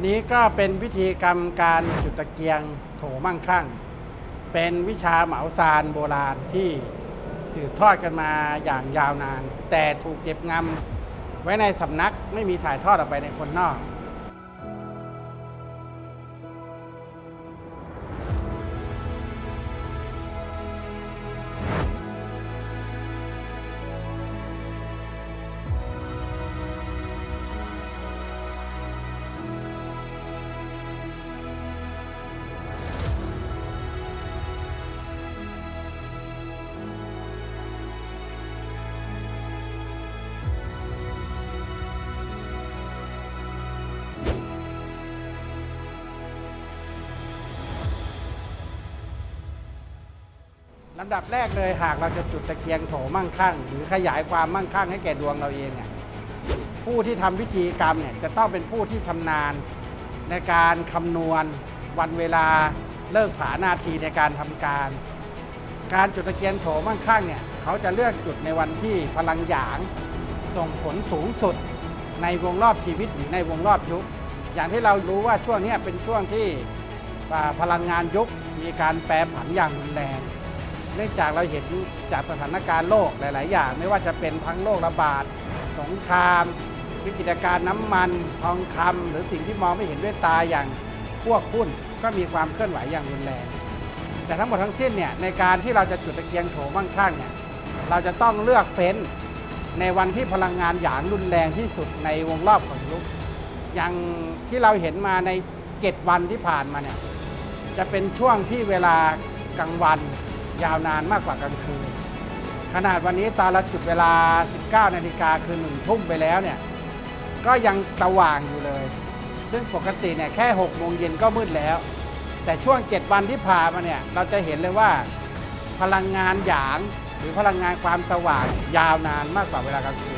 วันนี้ก็เป็นพิธีกรรมการจุดตะเกียงโถมั่งคั่ง เป็นวิชาเหมาซานโบราณที่สืบทอดกันมาอย่างยาวนาน แต่ถูกเก็บงำไว้ในสำนักไม่มีถ่ายทอดออกไปในคนนอก ลำดับแรกเลยหากเราจะจุดตะเกียงโถมั่งคั่ง หรือขยายความมั่งคั่งให้แก่ดวงเราเองเนี่ยผู้ที่ทำพิธีกรรมเนี่ยจะต้องเป็นผู้ที่ชำนาญในการคำนวณวันเวลาเลิกผานาทีในการทำการ การจุดตะเกียงโถมั่งคั่งเนี่ยเขาจะเลือกจุดในวันที่พลังหยางส่งผลสูงสุดในวงรอบชีวิตหรือในวงรอบยุค อย่างที่เรารู้ว่าช่วงนี้เป็นช่วงที่พลังงานยุคมีการแปรผันอย่างรุนแรง เนื่องจากเราเห็นจากสถานการณ์โลกหลาย ๆ อย่าง ไม่ว่าจะเป็นทั้งโรคระบาด สงคราม วิกฤตการณ์น้ำมัน ทองคำหรือสิ่งที่มองไม่เห็นด้วยตาอย่างพวกหุ้นก็มีความเคลื่อนไหวอย่างรุนแรง แต่ทั้งหมดทั้งสิ้นเนี่ยในการที่เราจะจุดตะเกียงโถมั่งคั่งเนี่ยเราจะต้องเลือกเฟ้นในวันที่พลังงานหยางรุนแรงที่สุดในวงรอบของยุคอย่างที่เราเห็นมาใน 7 วันที่ผ่านมาเนี่ยจะเป็นช่วงที่เวลากลางวัน ยาวนานมากกว่ากลางคืน ขนาดวันนี้ตอนเราจุดเวลา 19 นาฬิกาคือหนึ่งทุ่มไปแล้วเนี่ย ก็ยังสว่างอยู่เลย ซึ่งปกติเนี่ยแค่ 6 โมงเย็นก็มืดแล้ว แต่ช่วง 7 วันที่ผ่านมาเนี่ย เราจะเห็นเลยว่าพลังงานหยาง หรือพลังงานความสว่างยาวนานมากกว่าเวลากลางคืน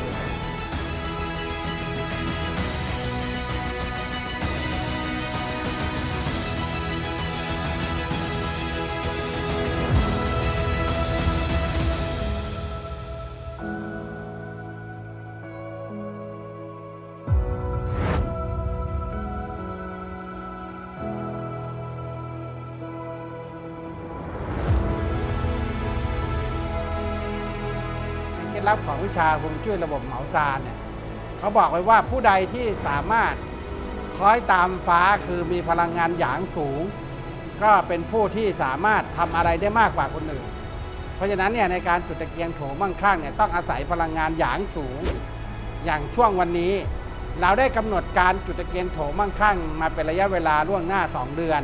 ดลับของวิชาฮวงจุ้ยระบบเหมาซานเนี่ยเขาบอกไว้ว่าผู้ใดที่สามารถคล้อยตามฟ้าคือมีพลังงานหยางสูง ก็เป็นผู้ที่สามารถทำอะไรได้มากกว่าคนอื่น เพราะฉะนั้นเนี่ยในการจุดตะเกียงโถมั่งคั่งเนี่ยต้องอาศัยพลังงานหยางสูง อย่างช่วงวันนี้ เราได้กำหนดการจุดตะเกียงโถมั่งคั่ง มาเป็นระยะเวลาล่วงหน้า 2 เดือน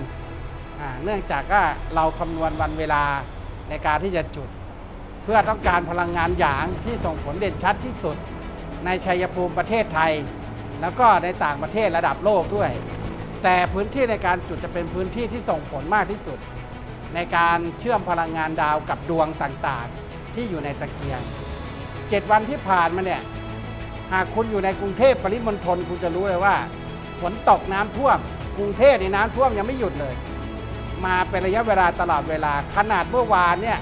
อเนื่องจากว่าเราคำนวณวันเวลาในการที่จะจุด พื่อต้องการพลังงานหยางที่ส่งผลเด่นชัดที่สุด ในชัยภูมิประเทศไทย แล้วก็ในต่างประเทศระดับโลกด้วย แต่พื้นที่ในการจุดจะเป็นพื้นที่ที่ส่งผลมากที่สุด ในการเชื่อมพลังงานดาวกับดวงต่างๆ ที่อยู่ในตะเกียงเจ็ดวันที่ผ่านมาเนี่ยหากคุณอยู่ในกรุงเทพปริมณฑลคุณจะรู้เลยว่าฝนตกน้ำท่วม กรุงเทพในน้ำท่วมยังไม่หยุดเลย มาเป็นระยะเวลาตลอดเวลาขนาดเมื่อวานเนี่ย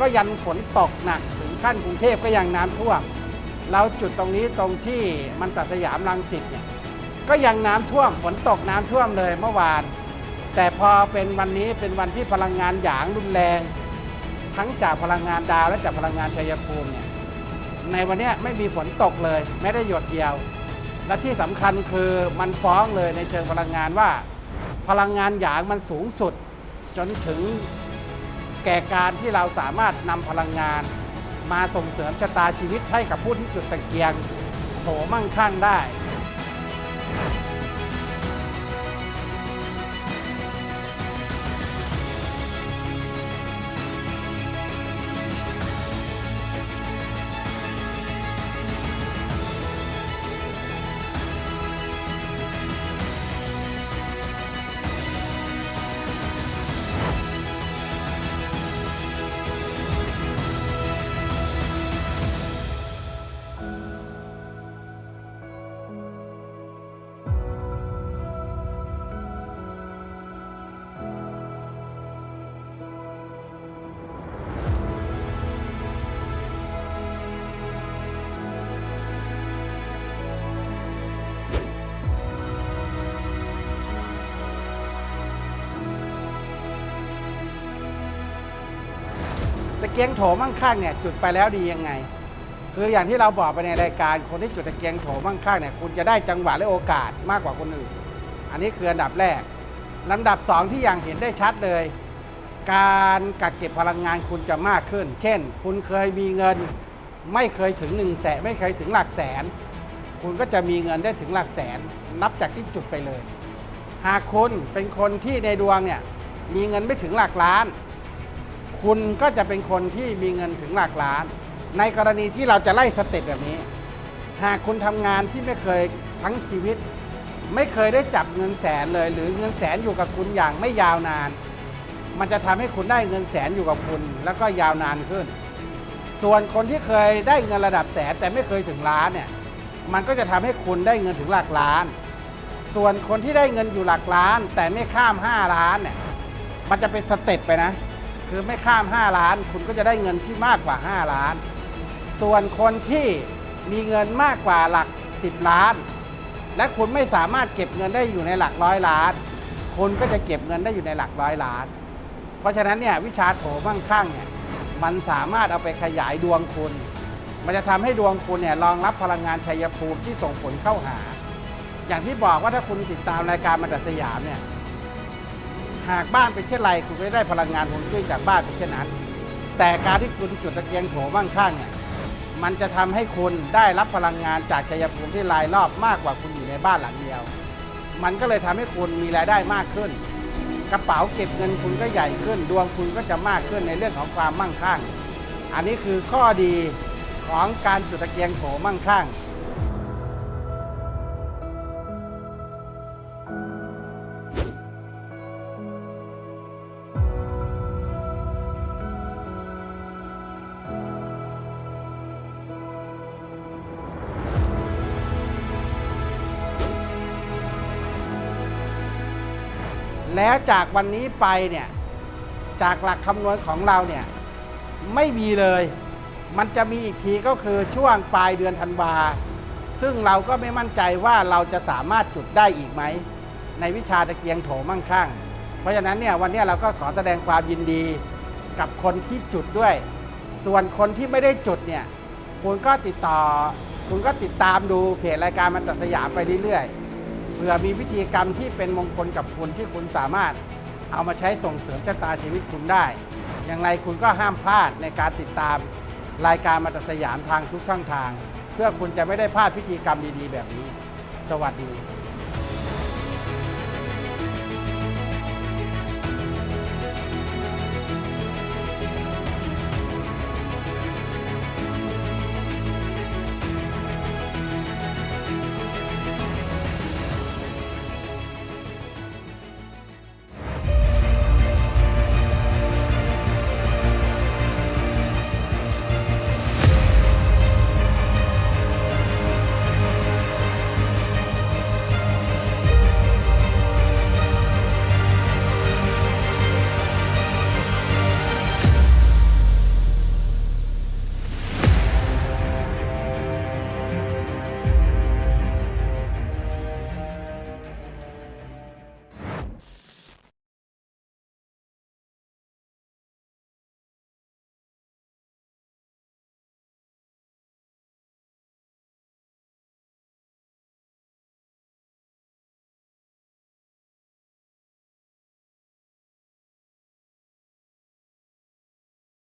ก็ยันฝนตกหนักถึงขั้นกรุงเทพก็ยังน้ำท่วม เราจุดตรงนี้ตรงที่มันตัดสยามรังสิตเนี่ยก็ยังน้ำท่วมฝนตกน้ำท่วมเลยเมื่อวาน แต่พอเป็นวันนี้เป็นวันที่พลังงานหยางรุนแรง ทั้งจากพลังงานดาวและจากพลังงานชัยภูมิเนี่ยในวันเนี้ยไม่มีฝนตกเลยแม้ได้หยดเดียว และที่สำคัญคือมันฟ้องเลยในเชิงพลังงานว่า พลังงานหยางมันสูงสุด จนถึง แก่การที่เราสามารถนำพลังงาน มาส่งเสริมชะตาชีวิตให้กับผู้ที่จุดตะเกียงโถมั่งคั่งได้ กียงโถมั่งข้างเนี่ยจุดไปแล้วดียังไง คืออย่างที่เราบอกไปในรายการคนที่จุดตะเกียงโถมั่งข้างเนี่ยคุณจะได้จังหวะและโอกาสมากกว่าคนอื่น อันนี้คืออันดับแรกลำดับสองที่อย่างเห็นได้ชัดเลย การกักเก็บพลังงานคุณจะมากขึ้น เช่น คุณเคยมีเงิน ไม่เคยถึงหนึ่งแสนไม่เคยถึงหลักแสน คุณก็จะมีเงินได้ถึงหลักแสน นับจากที่จุดไปเลย หากคุณเป็นคนที่ในดวงเนี่ยมีเงินไม่ถึงหลักล้าน คุณก็จะเป็นคนที่มีเงินถึงหลักล้าน ในกรณีที่เราจะไล่สเต็ปแบบนี้ หากคุณทำงานที่ไม่เคยทั้งชีวิต ไม่เคยได้จับเงินแสนเลย หรือเงินแสนอยู่กับคุณอย่างไม่ยาวนาน มันจะทำให้คุณได้เงินแสนอยู่กับคุณ แล้วก็ยาวนานขึ้น ส่วนคนที่เคยได้เงินระดับแสนแต่ไม่เคยถึงล้านเนี่ยมันก็จะทำให้คุณได้เงินถึงหลักล้าน ส่วนคนที่ได้เงินอยู่หลักล้าน แต่ไม่ข้าม 5 ล้านเนี่ยมันจะเป็นสเต็ปไปนะ คือไม่ข้าม 5 ล้าน คุณก็จะได้เงินที่มากกว่า 5 ล้าน ส่วนคนที่มีเงินมากกว่าหลัก 10 ล้าน และคุณไม่สามารถเก็บเงินได้อยู่ในหลักร้อยล้าน คุณก็จะเก็บเงินได้อยู่ในหลักร้อยล้าน เพราะฉะนั้นเนี่ยวิชาโถมั่งคั่งเนี่ยมันสามารถเอาไปขยายดวงคุณ มันจะทำให้ดวงคุณเนี่ยรองรับพลังงานชัยภูมิที่ส่งผลเข้าหา อย่างที่บอกว่าถ้าคุณติดตามรายการมาดัสยามเนี่ย หากบ้านเป็นเช่นไรคุณก็ได้พลังงานฮวงจุ้ยจากบ้านเป็นเช่นนั้น แต่การที่คุณจุดตะเกียงโถมั่งคั่งเนี่ยมันจะทำให้คุณได้รับพลังงานจากชัยภูมิที่รายรอบมากกว่าคุณอยู่ในบ้านหลังเดียว มันก็เลยทำให้คุณมีรายได้มากขึ้น กระเป๋าเก็บเงินคุณก็ใหญ่ขึ้น ดวงคุณก็จะมากขึ้นในเรื่องของความมั่งคั่ง อันนี้คือข้อดีของการจุดตะเกียงโถมั่งคั่ง แล้วจากวันนี้ไปเนี่ย จากหลักคำนวณของเราเนี่ย ไม่มีเลย มันจะมีอีกทีก็คือช่วงปลายเดือนธันวา ซึ่งเราก็ไม่มั่นใจว่าเราจะสามารถจุดได้อีกไหม ในวิชาตะเกียงโถมั่งคั่ง เพราะฉะนั้นเนี่ยวันนี้เราก็ขอแสดงความยินดีกับคนที่จุดด้วย ส่วนคนที่ไม่ได้จุดเนี่ย คุณก็ติดต่อ คุณก็ติดตามดูเพจรายการมันตัดสยามไปเรื่อยๆ เผื่อมีวิธีกรรมที่เป็นมงคลกับคุณที่คุณสามารถเอามาใช้ส่งเสริมชะตาชีวิตคุณได้ อย่างไรคุณก็ห้ามพลาดในการติดตามรายการมาตรสยามทางทุกช่องทาง เพื่อคุณจะไม่ได้พลาดพิธีกรรมดีๆ แบบนี้ สวัสดี